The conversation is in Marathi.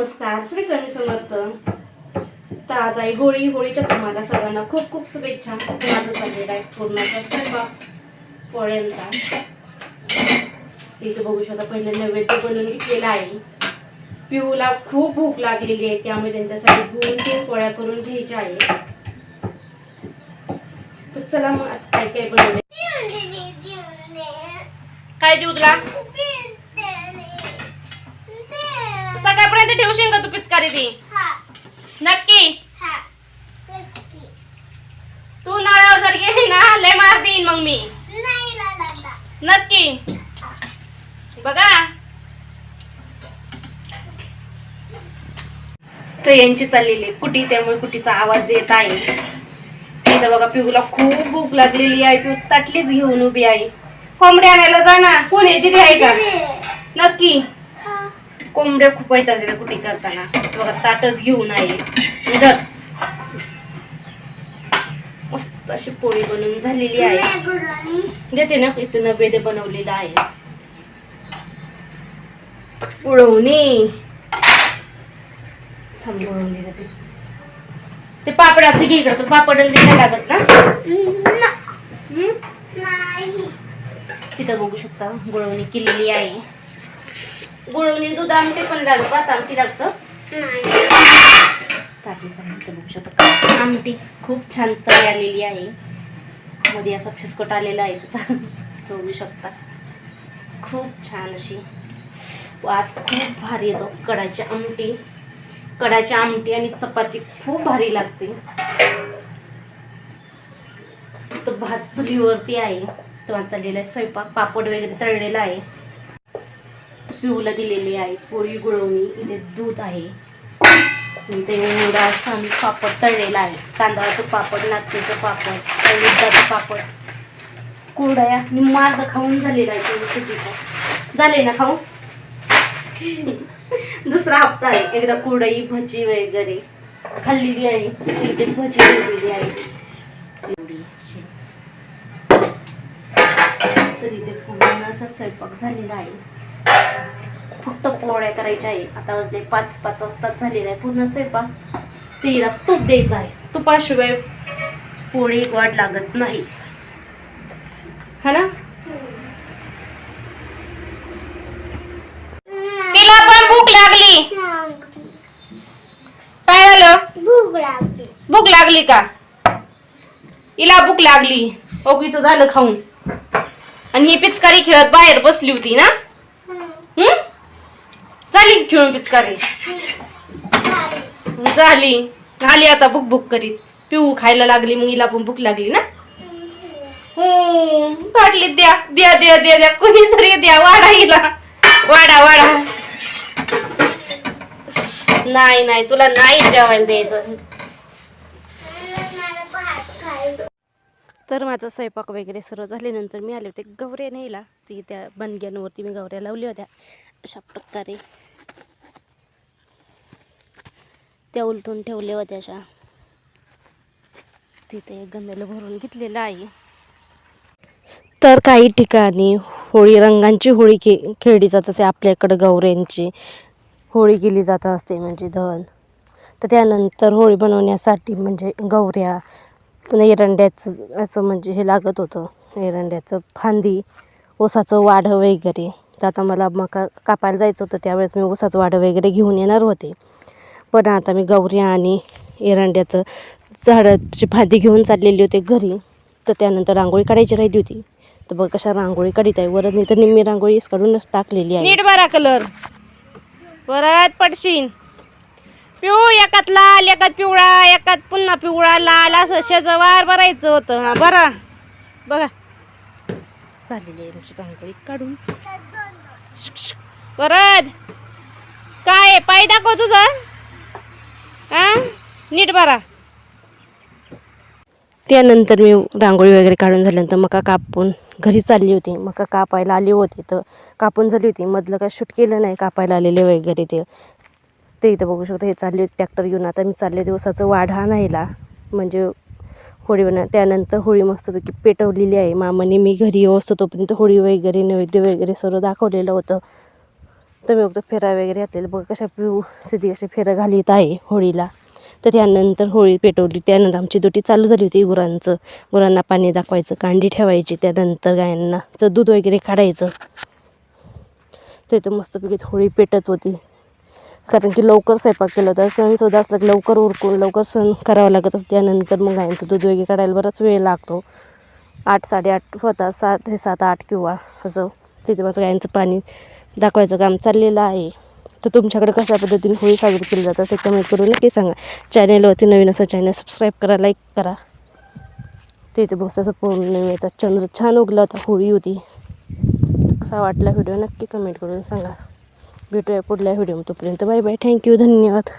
नमस्कार श्री स्वामी समर्थ. आज आहे होळी होळीच्या तुम्हाला सर्वांना खूप खूप शुभेच्छा. माझं चाललेला आहे पूर्णाचा स्वयंपाक पोळ्यांचा. इथे बघू शकता पहिले नैवेद्य बनवून घेतलेला आहे. पिऊला खूप भूक लागलेली आहे त्यामुळे त्यांच्यासाठी दोन तीन पोळ्या करून घ्यायच्या आहे. तर चला मग आज काय काय बनवले काय देऊ तुला? ठेवशील का तू पिचकारी ती. नक्की. तू नळावर जर गेली ना लय मार देईन मग मी. नक्की. बघा. तर यांची चाललेली कुटी त्यामुळे कुटीचा आवाज येत आहे. इथं बघा पिऊला खूप भूक लागलेली आहे. पिऊ ताटलीच घेऊन उभी आहे. कोंबडी आणायला जा ना. कोण आहे तिथे आहे का? नक्की. कोंबड्या खूप येतात तिथे कुटी करताना. बघा ताटच घेऊन आहे. धर. मस्त अशी पोळी बनवून झालेली आहे. देते ना इथं नैवेद्य बनवलेला आहे. उडवणी. थांब उडवणी देते ते. पापडाचं घे इकडं तर पापड नाही लागत ना? तिथं बघू शकता गुळवणी केलेली आहे. गुळवणी दूध आमटे पण लागत भात आमटी लागतं. ताटी सांगितलं बघू शकता आमटी खूप छान तरी आलेली आहे. मध्ये असा फिसकट आलेला आहे त्याचा तो बघू शकता. खूप छान अशी. वास खूप भारी येतो. कडाची आमटी कडाची आमटी आणि चपाती खूप भारी लागते. तर भात चुलीवरती आहे. तेव्हा चाललेला आहे. स्वयंपाक पापड वगैरे तळलेला आहे. पिऊला दिलेली आहे. पोळी गुळवणी इथे दूध आहे. इथे एवढा असा आम्ही पापड तळलेला आहे. तांदळाचं पापड नाचणीचं पापड उडदाचं पापड. कुरडया मार्ग खाऊन झालेला आहे तो झाले ना खाऊ दुसरा हप्ता आहे. एकदा कुडई भजी वगैरे खाल्लेली आहे. इथे भजी खाल्लेली आहे. तर इथे पूर्ण असा स्वयंपाक झालेला आहे. फक्त पोळ्या करायच्या आहे. आता वाजले पाच पाच वाजता झालेला आहे पूर्ण स्वयंपाक. तिला तूप द्यायचं आहे. तुपाशिवाय पोळी वाट लागत नाही. हा ना? तिला पण भूक लागली. काय झालं? भूक लागली. का? हिला भूक लागली. ओगीच झालं खाऊन. आणि ही पिचकारी खेळत बाहेर बसली होती ना? हम्म? झाली खेळून पिचकारी. झाली. आली आता भूक भूक करीत. पिऊ खायला लागली मग हिला पण भूक लागली ना? हो ताटली द्या द्या द्या द्या द्या. कोणीतरी द्या वाडा हिला. वाडा वाडा नाही नाही तुला नाही जेवायला द्यायचं. तर माझा स्वयंपाक वगैरे सर्व झाल्यानंतर मी आले होते गवऱ्या न्यायला. ती त्या बनग्यांवरती मी गवऱ्या लावल्या होत्या. अशा प्रकारे. त्या उलटून ठेवल्या होत्या अशा. तिथे गमेलं भरून घेतलेलं आहे. तर काही ठिकाणी होळी रंगांची होळी के खेळली जात असते आपल्याकडं गौऱ्यांची होळी केली जात असते म्हणजे धन. तर त्यानंतर होळी बनवण्यासाठी म्हणजे गौऱ्या पुन्हा एरंड्याचं असं म्हणजे हे लागत होतं. एरंड्याचं फांदी ओसाचं वाढं वगैरे. तर आता मला मका कापायला जायचं होतं त्यावेळेस मी ओसाचं वाढं वगैरे घेऊन येणार होते. पण आता मी गौऱ्या आणि एरंड्याचं झाडाची फांदी घेऊन चाललेली होते घरी. तर त्यानंतर रांगोळी काढायची राहिली होती. तर बघ कशा रांगोळी काढीत आहे. वरत नाही तर निम्मी रांगोळी काढूनच टाकलेली आहे. नीट बरा कलर. परत पडशीन. पिऊ एकात लाल एकात पिवळा एकात पुन्हा पिवळा लाल असं शेजवार भरायचं होतं. हा बरा बघा. झालेली आहे आमची रांगोळी. काढून. शिक, शिक. परत. काय पाय दाखव तुझा. हा? नीट बरा त्यानंतर मी रांगोळी वगैरे काढून झाल्यानंतर मका कापून घरी चालली होती. मका कापायला आली होती तर कापून झाली होती. मधलं काय शूट केलं नाही कापायला आलेले वगैरे ते. ते इथं बघू शकतो हे चालले ट्रॅक्टर घेऊन. आता मी चालले दिवसाचं वाढा आणायला म्हणजे होळी बना त्यानंतर होळी मस्तपैकी पेटवलेली आहे. मामाने मी घरी येऊ असतो तोपर्यंत होळी वगैरे नैवेद्य वगैरे सर्व दाखवलेलं होतं. तर मी बघतो फेरा वगैरे घातलेलं. बघ कशा पिऊ सिद्धी कशा फेरा घालीत आहे होळीला. तर त्यानंतर होळी पेटवली. त्यानंतर आमची दुटी चालू झाली होती गुरांचं. गुरांना पाणी दाखवायचं कांडी ठेवायची. त्यानंतर गायांना दूध वगैरे काढायचं. तिथं मस्तपैकी होळी पेटत होती. कारण की लवकर स्वयंपाक केला होता. सणसुद्धा असला की लवकर उरकून लवकर सण करावं लागत असतो. त्यानंतर मग गायींचं दूध वगैरे काढायला बराच वेळ लागतो. आठ साडेआठ होता सात हे सात आठ किंवा असं. तिथे माझं गायींचं पाणी दाखवायचं काम चाललेलं आहे. तर तुमच्याकडे कशा पद्धतीने होळी साजरी केली जातात ते कमेंट करून नक्की सांगा. चॅनेलवरती नवीन असं चॅनल सबस्क्राईब करा लाईक करा. तिथे मस्त असं पौर्णिमेचा चंद्र छान उगला होता. होळी होती. कसा वाटला व्हिडिओ नक्की कमेंट करून सांगा. भेटूया पुढल्या व्हिडिओ तोपर्यंत बाय. बाय थँक्यू धन्यवाद.